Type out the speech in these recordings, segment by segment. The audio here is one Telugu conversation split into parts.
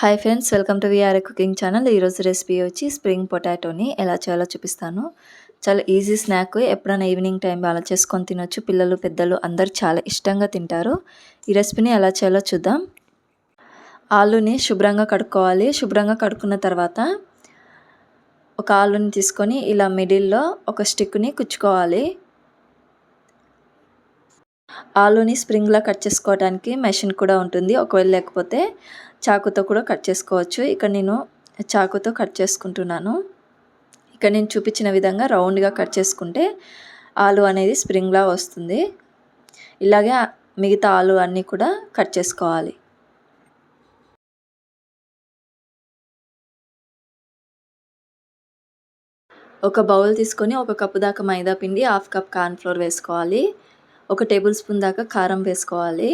Hi friends welcome to VRA cooking channel ఈరోజు రెసిపీ వచ్చి స్ప్రింగ్ పొటాటోని ఎలా చేయాలో చూపిస్తాను. చాలా ఈజీ స్నాక్ ఎప్పుడైనా ఈవినింగ్ టైం అలా చేసుకొని తినొచ్చు. పిల్లలు పెద్దలు అందరు చాలా ఇష్టంగా తింటారు. ఈ రెసిపీని ఎలా చేయాలో చూద్దాం. ఆలుని శుభ్రంగా కడుక్కోవాలి. శుభ్రంగా కడుక్కున్న తర్వాత ఒక ఆలుని తీసుకొని ఇలా మిడిల్లో ఒక స్టిక్ని కుచ్చుకోవాలి. ఆలుని స్ప్రింగ్లా కట్ చేసుకోవడానికి మెషిన్ కూడా ఉంటుంది. ఒకవేళ లేకపోతే చాకుతో కూడా కట్ చేసుకోవచ్చు. ఇక్కడ నేను చాకుతో కట్ చేసుకుంటున్నాను. ఇక్కడ నేను చూపించిన విధంగా రౌండ్గా కట్ చేసుకుంటే ఆలు అనేది స్ప్రింగ్లా వస్తుంది. ఇలాగే మిగతా ఆలు అన్నీ కూడా కట్ చేసుకోవాలి. ఒక బౌల్ తీసుకొని ఒక కప్పు దాకా మైదా పిండి హాఫ్ కప్ కార్న్ఫ్లోర్ వేసుకోవాలి. ఒక టేబుల్ స్పూన్ దాకా కారం వేసుకోవాలి.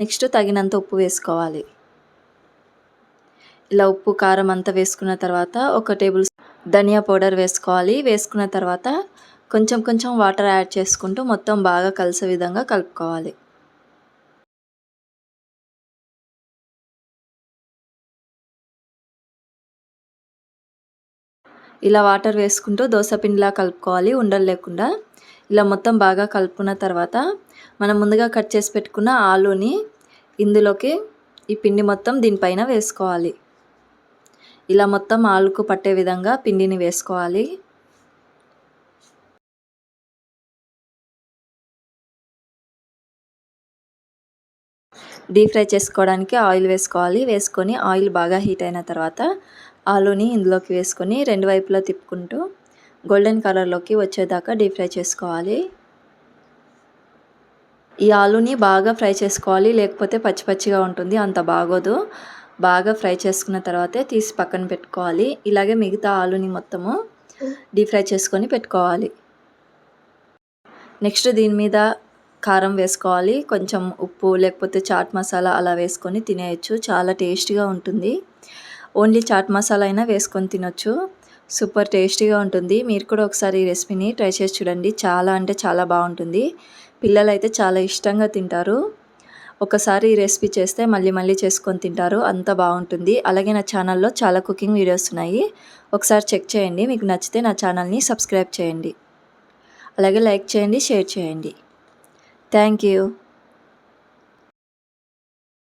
నెక్స్ట్ తగినంత ఉప్పు వేసుకోవాలి. ఇలా ఉప్పు కారం అంతా వేసుకున్న తర్వాత ఒక టేబుల్ ధనియా పౌడర్ వేసుకోవాలి. వేసుకున్న తర్వాత కొంచెం కొంచెం వాటర్ యాడ్ చేసుకుంటూ మొత్తం బాగా కలిసే విధంగా కలుపుకోవాలి. ఇలా వాటర్ వేసుకుంటూ దోశ పిండిలా కలుపుకోవాలి. ఉండలు లేకుండా. ఇలా మొత్తం బాగా కలుపుకున్న తర్వాత మనం ముందుగా కట్ చేసి పెట్టుకున్న ఆలుని ఇందులోకి ఈ పిండి మొత్తం దీనిపైన వేసుకోవాలి. ఇలా మొత్తం ఆలుకు పట్టే విధంగా పిండిని వేసుకోవాలి. డీప్ ఫ్రై చేసుకోవడానికి ఆయిల్ వేసుకోవాలి. వేసుకొని ఆయిల్ బాగా హీట్ అయిన తర్వాత ఆలుని ఇందులోకి వేసుకొని రెండు వైపులా తిప్పుకుంటూ గోల్డెన్ కలర్లోకి వచ్చేదాకా డీప్ ఫ్రై చేసుకోవాలి. ఈ ఆలుని బాగా ఫ్రై చేసుకోవాలి. లేకపోతే పచ్చి పచ్చిగా ఉంటుంది అంత బాగోదు. బాగా ఫ్రై చేసుకున్న తర్వాతే తీసి పక్కన పెట్టుకోవాలి. ఇలాగే మిగతా ఆలుని మొత్తము డీప్ ఫ్రై చేసుకొని పెట్టుకోవాలి. నెక్స్ట్ దీని మీద కారం వేసుకోవాలి. కొంచెం ఉప్పు లేకపోతే చాట్ మసాలా అలా వేసుకొని తినేయచ్చు. చాలా టేస్టీగా ఉంటుంది. ఓన్లీ చాట్ మసాలా అయినా వేసుకొని తినొచ్చు. సూపర్ టేస్టీగా ఉంటుంది. మీరు కూడా ఒకసారి ఈ రెసిపీని ట్రై చేసి చూడండి. చాలా అంటే చాలా బాగుంటుంది. పిల్లలు అయితే చాలా ఇష్టంగా తింటారు. ఒకసారి ఈ రెసిపీ చేస్తే మళ్ళీ మళ్ళీ చేసుకొని తింటారు. అంత బాగుంటుంది. అలాగే నా ఛానల్లో చాలా కుకింగ్ వీడియోస్ ఉన్నాయి. ఒకసారి చెక్ చేయండి. మీకు నచ్చితే నా ఛానల్ని సబ్స్క్రైబ్ చేయండి. అలాగే లైక్ చేయండి షేర్ చేయండి. Thank you.